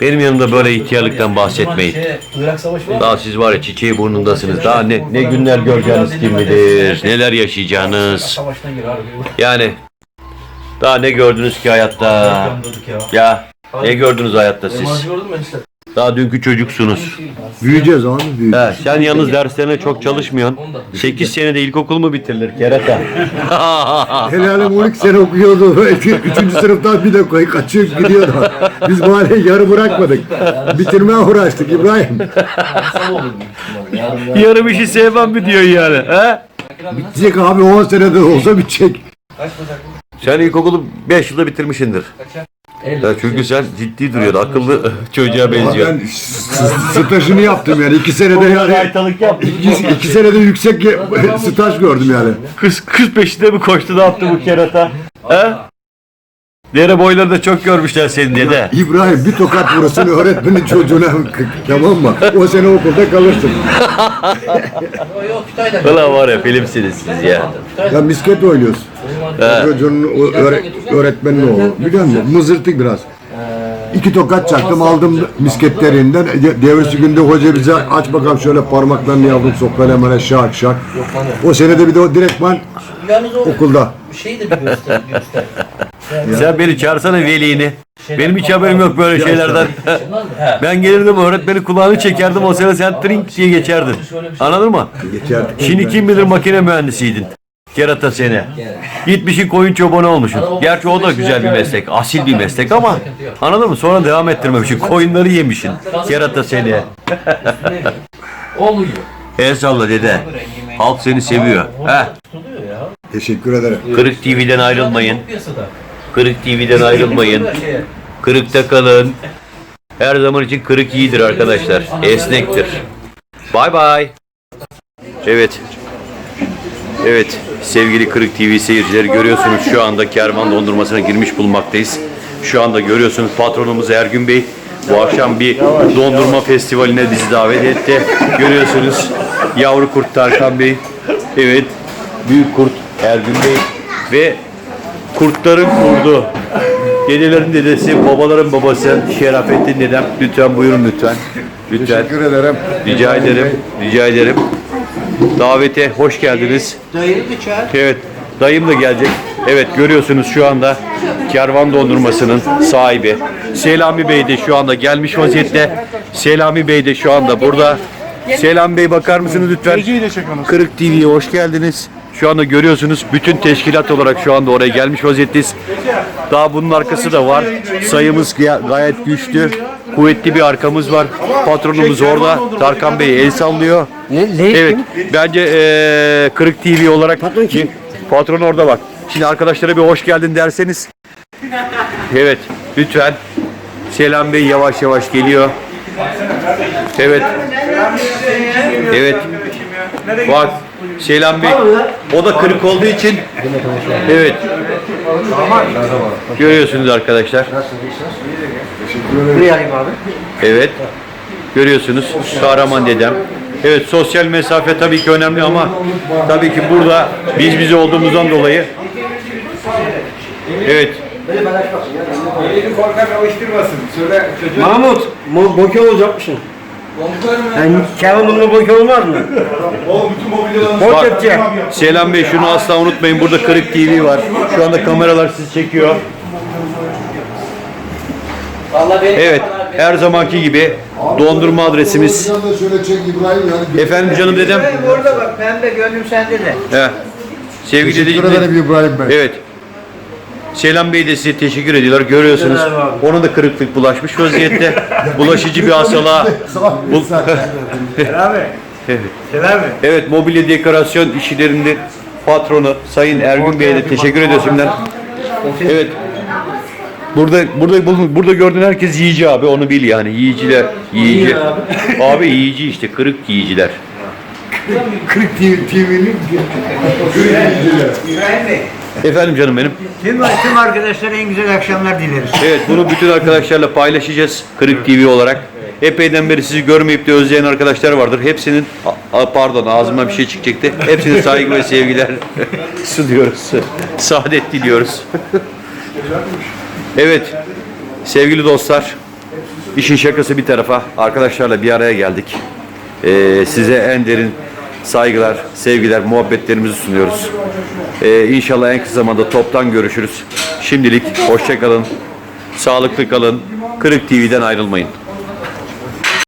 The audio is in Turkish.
Benim yanımda böyle ihtiyarlıktan bahsetmeyin. Şey. Daha siz var ya çiçeği burnundasınız. Daha ne, ne günler göreceğiniz kim bilir. Neler yaşayacağınız. Yani daha ne gördünüz ki hayatta? Ya ne gördünüz hayatta siz? Daha dünkü çocuksunuz. Büyüyeceğiz abi büyüyeceğiz. He, sen yalnız derslerine çok çalışmıyorsun. 8 senede ilkokul mu bitirilir kerata? Helalim 12 sene okuyordu. Üçüncü sınıftan bir de koy kaçıp gidiyordu. Biz mahalleyi yarı bırakmadık. Bitirmeye uğraştık İbrahim. Yarım işi sevmem mi diyorsun yani? He? Bitecek abi 10 senede olsa bitecek. Kaç bacak? Sen ilkokulu 5 yılda bitirmişsindir. Ya çünkü sen ciddi duruyordu. Akıllı çocuğa benziyor. ben stajını yaptım yani. 2 senede yani. Aytalık yaptı. 2 senede yüksek ge- staj gördüm yani. Kız, kız peşinde mi koştu ne yaptı bu kerata? He? Dere boyları da çok görmüşler senin dede. İbrahim bir tokat vurursun öğretmenin çocuğuna tamam mı? O sene okulda kalırsın. Ulan var ya filmsiniz siz ya. Ya misket oynuyoruz. He. Çocuğun o öğre- öğretmenin oğlu. Biliyor musun? Mızırtık biraz. İki tokat çaktım aldım misketlerinden. De- Devrisi günde hoca bize aç bakalım şöyle parmaklarını yavrum sok böyle hemen şak şak. O senede bir de o direktman okulda. şey de bir göster. göster. Sen beni çağırsana velini. Benim hiç haberim yok böyle şeylerden. He. Ben gelirdim öğretmenin kulağını çekerdim o sene sen trink diye geçerdin. Anladın mı? Geçerdik. Şimdi kim bilir makine mühendisiydin. Kerata seni. Gitmişin koyun çobanı olmuşsun. Gerçi o da güzel bir meslek. Asil bir meslek ama anladın mı? Sonra devam ettirmemişsin. Koyunları yemişsin. Kerata seni. Oluyor. El salla dede. Halk seni seviyor. Heh. Teşekkür ederim. Kırık TV'den ayrılmayın. Kırık TV'den ayrılmayın. Kırıkta kalın. Her zaman için kırık iyidir arkadaşlar. Esnektir. Bay bay. Evet. Evet. Sevgili Kırık TV seyircileri görüyorsunuz şu anda kervan dondurmasına girmiş bulunmaktayız. Şu anda görüyorsunuz patronumuz Ergün Bey bu akşam bir dondurma festivaline bizi davet etti. Görüyorsunuz yavru kurt Tarkan Bey. Evet. Büyük kurt Ergün Bey ve kurtların kurdu. Dedelerin dedesi, babaların babası Şerafettin dedem. Lütfen buyurun lütfen. Lütfen. Teşekkür ederim. Rica ederim. Rica ederim. Davete hoş geldiniz. Dayını da çağır. Evet, dayım da gelecek. Evet, görüyorsunuz şu anda kervan dondurmasının sahibi. Selami Bey de şu anda gelmiş vaziyette. Selami Bey de şu anda burada. Selami Bey bakar mısınız lütfen? Kırık TV'ye hoş geldiniz. Şu anda görüyorsunuz bütün teşkilat olarak şu anda oraya gelmiş vaziyetteyiz. Daha bunun arkası da var. Sayımız gay- gayet güçlü. Kuvvetli bir arkamız var. Patronumuz orada. Tarkan Bey el sallıyor. Evet. Bence eee Kırık TV olarak? Patron orada bak. Şimdi arkadaşlara bir hoş geldin derseniz. Evet. Lütfen. Selam Bey yavaş yavaş geliyor. Evet. Evet. Bak Selam Bey. O da kırık olduğu için. Evet. Görüyorsunuz arkadaşlar. Evet. Görüyorsunuz kahraman dedem. Evet sosyal mesafe tabii ki önemli ama tabii ki burada biz bize olduğumuzdan dolayı Evet. Korkak alıştırmasın. Söyle çocuğa. Mahmut, boke olacakmışsın. Yani Kevin'in boke olmaz mı? O bütün mobilyalarını Boke Bak, edecek. Selam Bey şunu asla unutmayın. Burada Kırık TV var. Şu anda kameralar sizi çekiyor. Vallahi benim Evet. Her zamanki gibi dondurma adresimiz. Sen de şöyle çek İbrahim yani. Efendim canım dedem. Burada bak, pembe gönlüm sende de. He. Sevgili Teşekkür dedeciğim. İbrahim Bey. Evet. Selam Bey de size teşekkür ediyorlar. Görüyorsunuz. Ona da kırıklık bulaşmış vaziyette. Bulaşıcı bir hastalığa. Bu- Selami, evet. Selami. evet, mobilya dekorasyon işlerinde patronu Sayın Ergün Bey'e de teşekkür ediyoruz. Evet. Burada burada burada gördüğün herkes yiyici abi onu bil yani yiyiciler yiyici. Abi yiyici işte kırık yiyiciler. 40 TV, TV'nin Bey, Efendim canım benim. tüm, tüm arkadaşlara en güzel akşamlar dileriz. Evet bunu bütün arkadaşlarla paylaşacağız Kırık TV olarak. Epeyden beri sizi görmeyip de özleyen arkadaşlar vardır. Hepsinin a- a- pardon ağzıma bir şey çıkacaktı. Hepsine saygı ve sevgiler sunuyoruz. Saadet diliyoruz. evet sevgili dostlar işin şakası bir tarafa arkadaşlarla bir araya geldik. Ee, size en derin saygılar, sevgiler, muhabbetlerimizi sunuyoruz. Ee, inşallah en kısa zamanda toptan görüşürüz. Şimdilik hoşça kalın, sağlıklı kalın. Kırık TV'den ayrılmayın.